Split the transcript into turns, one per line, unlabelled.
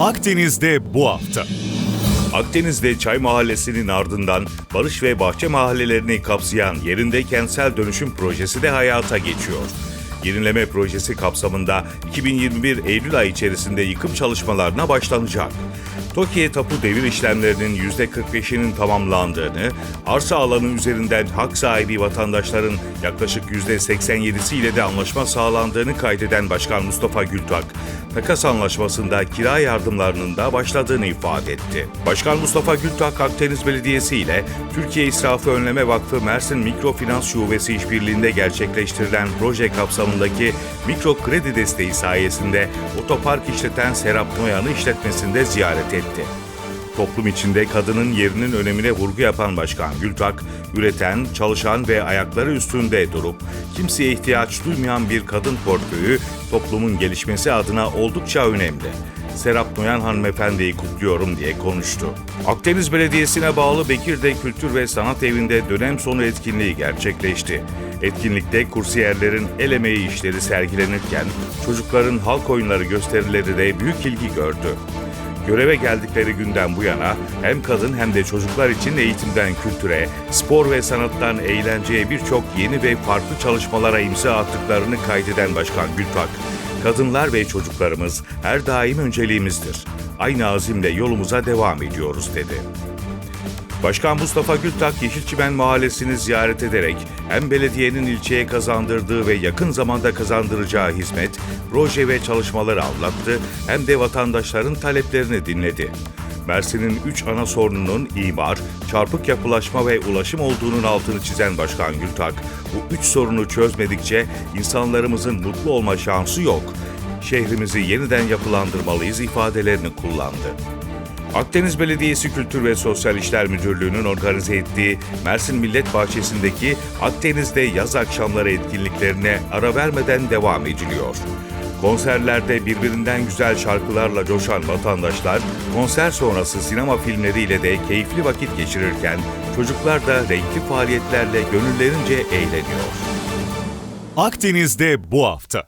Akdeniz'de bu hafta.
Akdeniz'de Çay Mahallesi'nin ardından Barış ve Bahçe mahallelerini kapsayan yerinde kentsel dönüşüm projesi de hayata geçiyor. Yenileme projesi kapsamında 2021 Eylül ayı içerisinde yıkım çalışmalarına başlanacak. TOKİ'ye tapu devir işlemlerinin %45'inin tamamlandığını, arsa alanı üzerinden hak sahibi vatandaşların yaklaşık %87'si ile de anlaşma sağlandığını kaydeden Başkan Mustafa Gültak, takas anlaşmasında kira yardımlarının da başladığını ifade etti. Başkan Mustafa Gültak, Akdeniz Belediyesi ile Türkiye İsrafı Önleme Vakfı Mersin Mikrofinans Şubesi işbirliğinde gerçekleştirilen proje kapsamındaki mikro kredi desteği sayesinde otopark işleten Serap Noyan'ı işletmesinde ziyaret etti. Toplum içinde kadının yerinin önemine vurgu yapan Başkan Gültak, üreten, çalışan ve ayakları üstünde durup kimseye ihtiyaç duymayan bir kadın portföyü toplumun gelişmesi adına oldukça önemli. Serap Noyan hanımefendiyi kutluyorum diye konuştu. Akdeniz Belediyesi'ne bağlı Bekir'de Kültür ve Sanat Evi'nde dönem sonu etkinliği gerçekleşti. Etkinlikte kursiyerlerin el emeği işleri sergilenirken çocukların halk oyunları gösterileri de büyük ilgi gördü. Göreve geldikleri günden bu yana hem kadın hem de çocuklar için eğitimden kültüre, spor ve sanattan eğlenceye birçok yeni ve farklı çalışmalara imza attıklarını kaydeden Başkan Gültak, kadınlar ve çocuklarımız her daim önceliğimizdir. Aynı azimle yolumuza devam ediyoruz dedi. Başkan Mustafa Gültak Yeşilçimen Mahallesi'ni ziyaret ederek hem belediyenin ilçeye kazandırdığı ve yakın zamanda kazandıracağı hizmet, proje ve çalışmaları anlattı hem de vatandaşların taleplerini dinledi. Mersin'in üç ana sorununun imar, çarpık yapılaşma ve ulaşım olduğunun altını çizen Başkan Gültak, bu üç sorunu çözmedikçe insanlarımızın mutlu olma şansı yok. Şehrimizi yeniden yapılandırmalıyız ifadelerini kullandı. Akdeniz Belediyesi Kültür ve Sosyal İşler Müdürlüğü'nün organize ettiği Mersin Millet Bahçesi'ndeki Akdeniz'de yaz akşamları etkinliklerine ara vermeden devam ediliyor. Konserlerde birbirinden güzel şarkılarla coşan vatandaşlar, konser sonrası sinema filmleriyle de keyifli vakit geçirirken çocuklar da renkli faaliyetlerle gönüllerince eğleniyor.
Akdeniz'de bu hafta.